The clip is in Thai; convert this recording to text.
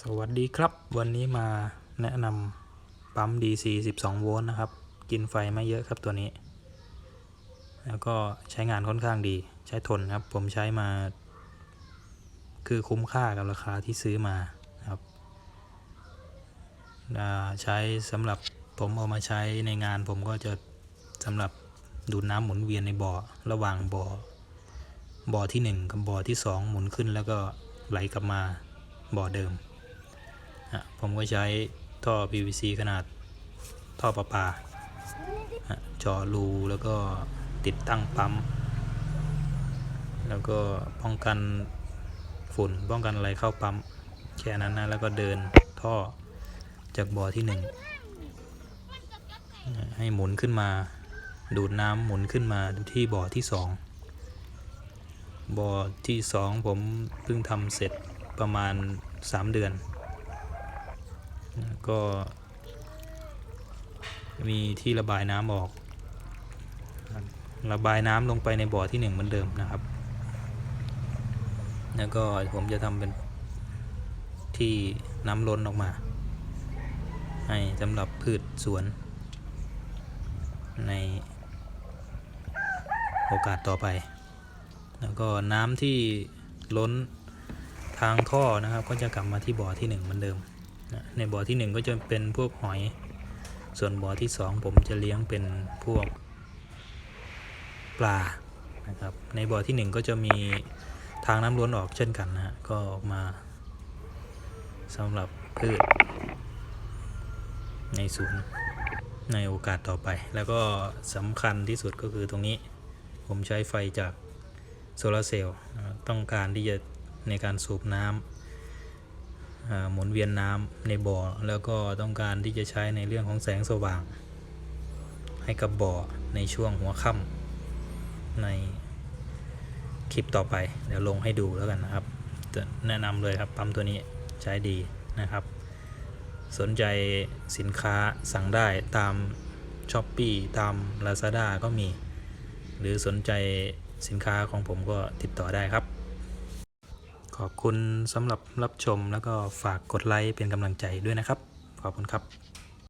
สวัสดีครับ วันนี้มาแนะนำปั๊ม DC 12 โวลต์นะครับ กินไฟไม่เยอะครับตัวนี้ แล้วก็ใช้งานค่อนข้างดีใช้ทนครับ ผมใช้มา คือคุ้มค่ากับราคาที่ซื้อมาครับใช้สำหรับผมเอามาใช้ในงานผมก็จะสำหรับดูดน้ำหมุนเวียนในบ่อระหว่างบ่อบ่อที่หนึ่งกับบ่อที่สองหมุนขึ้นแล้วก็ไหลกลับมาบ่อเดิม ผมก็ใช้ท่อ PVC ขนาดท่อประปาจาะรูแล้วก็ติดตั้งปั๊ม แล้วก็ป้องกันฝุ่นป้องกันอะไรเข้าปั๊ม แค่นั้นนะแล้วก็เดินท่อจากบ่อที่หนึ่งให้หมุนขึ้นมา ดูดน้ำหมุนขึ้นมาที่บ่อที่สองบ่อที่สองผมเพิ่งทำเสร็จประมาณ 3 เดือน ก็มีที่ระบายน้ำออก ระบายน้ำลงไปในบ่อที่หนึ่งเหมือนเดิมนะครับ แล้วก็ผมจะทำเป็นที่น้ำล้นออกมา ให้สำหรับพืชสวน ในโอกาสต่อไป แล้วก็น้ำที่ล้นทางท่อนะครับ ก็จะกลับมาที่บ่อที่1เหมือนเดิม ในบ่อที่ 1 ก็จะเป็นพวกหอย ส่วนบ่อที่ 2 ผมจะเลี้ยงเป็นพวกปลานะครับ ในบ่อที่ 1 ก็จะมีทางน้ำล้วนออกเช่นกันนะฮะก็ออกมาสำหรับพืชในสวนในโอกาสต่อไป แล้วก็สำคัญที่สุดก็คือตรงนี้ ผมใช้ไฟจากโซลาร์เซลล์ต้องการที่จะในการสูบน้ำ หมุนเวียนน้ำในบ่อ แล้วก็ต้องการที่จะใช้ในเรื่องของแสงสว่าง ให้กับบ่อในช่วงหัวค่ำในคลิปต่อไป เดี๋ยวลงให้ดูแล้วกันนะครับจะแนะนำเลยครับปั๊มตัวนี้ใช้ดีนะครับ สนใจสินค้าสั่งได้ตาม s h อ p e e ตาม Lazada ก็มี หรือสนใจสินค้าของผมก็ติดต่อได้ครับ ขอบคุณสำหรับรับชมแล้วก็ฝากกดไลค์เป็นกำลังใจด้วยนะครับ ขอบคุณครับ